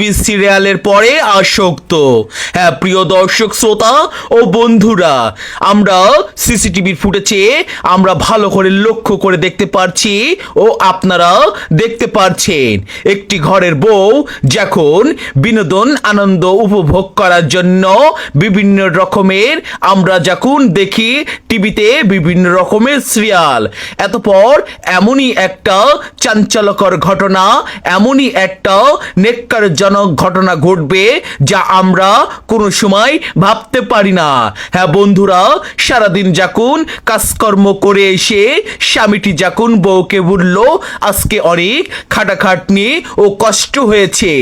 TV সিরিয়ালের পরে আসক্ত। হ্যাঁ প্রিয় দর্শক, শ্রোতা ও বন্ধুরা, আমরা সিসিটিভির ফুটেজে আমরা ভালো করে লক্ষ্য করে দেখতে পারছি ও আপনারা দেখতে পারছেন। একটি ঘরের বউ যখন বিনোদন, আনন্দ উপভোগ করার জন্য বিভিন্ন রকমের, আমরা যখন দেখি টিভিতে বিভিন্ন রকমের সিরিয়াল, এতপর এমনই একটা চাঞ্চল্যকর ঘটনা, এমনই একটা নেককারজনক ঘটনা ঘটবে যা আমরা কোনো সময় ভাবতে পারি না। হ্যাঁ বন্ধুরা, সারাদিন যখন কাজকর্ম করে এসে স্বামীটি যাকুন, বউকে বলল, আজকে অনেক খাটাখাটনি ও কষ্ট হয়েছে,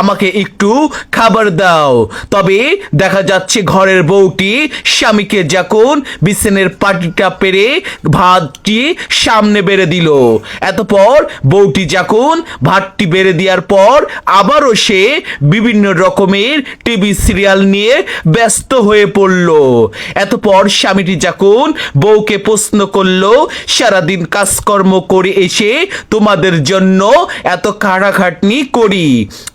আমাকে একটু খাবার দাও। তবে দেখা যাচ্ছে ঘরের বউটি স্বামীকে যখন বিছানের পাটিটা পেরে ভাতটি সামনে বেড়ে দিল। এতপর বউটি যখন ভাতটি বেড়ে দেওয়ার পর আবারও সে বিভিন্ন রকমের টিভি সিরিয়াল নিয়ে ব্যস্ত হয়ে পড়ল। এতপর স্বামীটি যখন বউকে প্রশ্ন করল, সারাদিন কাজকর্ম করে এসে তোমাদের জন্য এত খাটাখাটনি করি।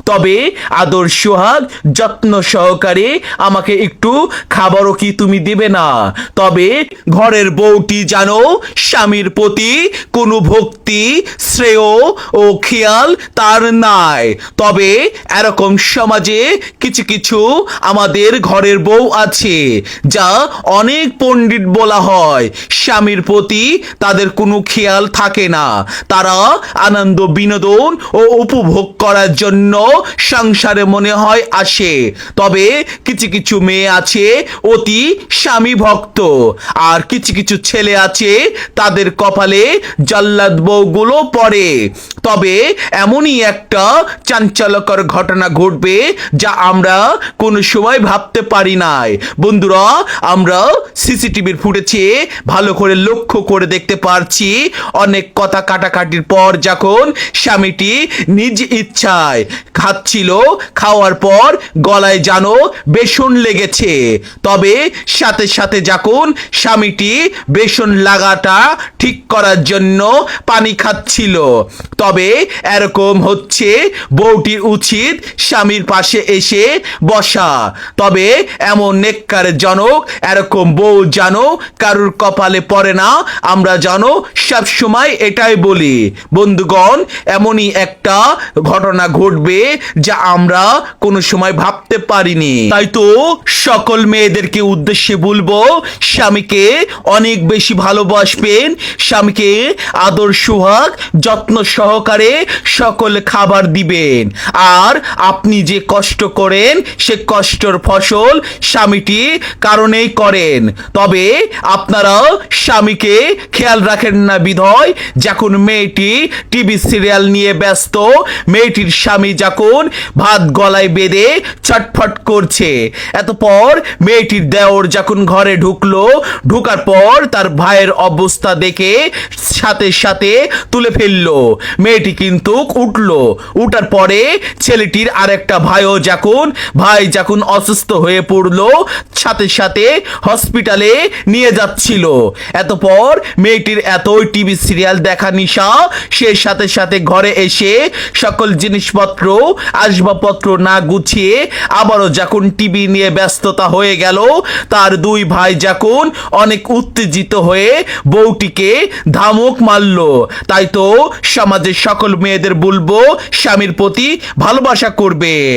তবে আদর সোহাগ, যত্ন সহকারে আমাকে একটু খাবারও কি তুমি দেবে না? তবে ঘরের বউটি জানো, স্বামীর প্রতি কোনো ভক্তি, শ্রেয় ও খেয়াল তার নাই। তবে এরকম সমাজে কিছু কিছু আমাদের ঘরের বউ আছে, যা অনেক পণ্ডিত বলা হয়। স্বামীর প্রতি তাদের কোনো খেয়াল থাকে না। তারা আনন্দ, বিনোদন ও উপভোগ করার জন্য সংসারে মনে হয় আসে। তবে কিছু কিছু মেয়ে আছে, অতি স্বামী ভক্ত। আর কিছু কিছু ছেলে আছে, তাদের কপালে জল্লাদ বউগুলো পড়ে। তবে এমনই একটা চাঞ্চল্যকর ঘটনা ঘটবে যা আমরা কোনো সময় ভাবতে পারি নাই। বন্ধুরা, আমরা সিসিটিভির ফুটেছে ভালো করে লক্ষ্য করে দেখতে পারছি, অনেক কথা কাটাকাটির পর যখন স্বামীটি নিজ ইচ্ছায় খাচ্ছিল, খাওয়ার পর গলায় জানো বেসন লেগেছে। তবে সাথে সাথে যখন স্বামীটি বেসন লাগাটা ঠিক করার জন্য পানি খাচ্ছিল। তবে এরকম হচ্ছে বউটির উচিত স্বামীর পাশে এসে বসা। তবে এমন নেককার জনক, এরকম বউ জানো কারুর কপালে পড়ে না, আমরা জানো সব সময় এটাই বলি। বন্ধুগণ, এমনই একটা ঘটনা ঘটবে যা আমরা কোনো সময় ভাবতে পারিনি। তাই তো সকল মেয়েদেরকে উদ্দেশ্যে বলব, স্বামীকে অনেক বেশি ভালোবাসবেন। স্বামীকে আদর, সোহাগ, যত্ন সহকারে সকল খাবার দিবেন। আর আপনি যে কষ্ট করেন, সে কষ্টর ফসল স্বামীটি কারণেই করেন। তবে আপনারা স্বামীকে খেয়াল রাখেন না বিধয়, যখন মেয়েটি টিভি সিরিয়াল নিয়ে ব্যস্ত, মেয়েটির স্বামী যখন ভাত গলায় বেঁধে ছটফট করছে। এতপর মেয়েটির দেওর যখন ঘরে ঢুকলো, ঢুকার পর তার ভাইয়ের অবস্থা দেখে সাথে সাথে তুলে ফেলল। মেয়েটি কিন্তু উঠল। উঠার পরে ছেলেটির আরেকটা ভাইও যখন, ভাই যখন অসুস্থ হয়ে পড়ল, সাথে সাথে হসপিটালে নিয়ে যাচ্ছিল। এতপর মেয়েটির এতই টিভি সিরিয়াল দেখা নিশা, সে সাথে সাথে ঘরে এসে সকল জিনিসপত্র আসবাবপত্র না গুছিয়ে আবারও যখন টিভি নিয়ে ব্যস্ততা হয়ে গেল। তার দুই ভাই যখন অনেক উত্তেজিত হয়ে বউটিকে ধামক মারল। তাই তো সমাজের সকল মেয়েদের বলব, স্বামীর প্রতি ভালোবাসা করবেন।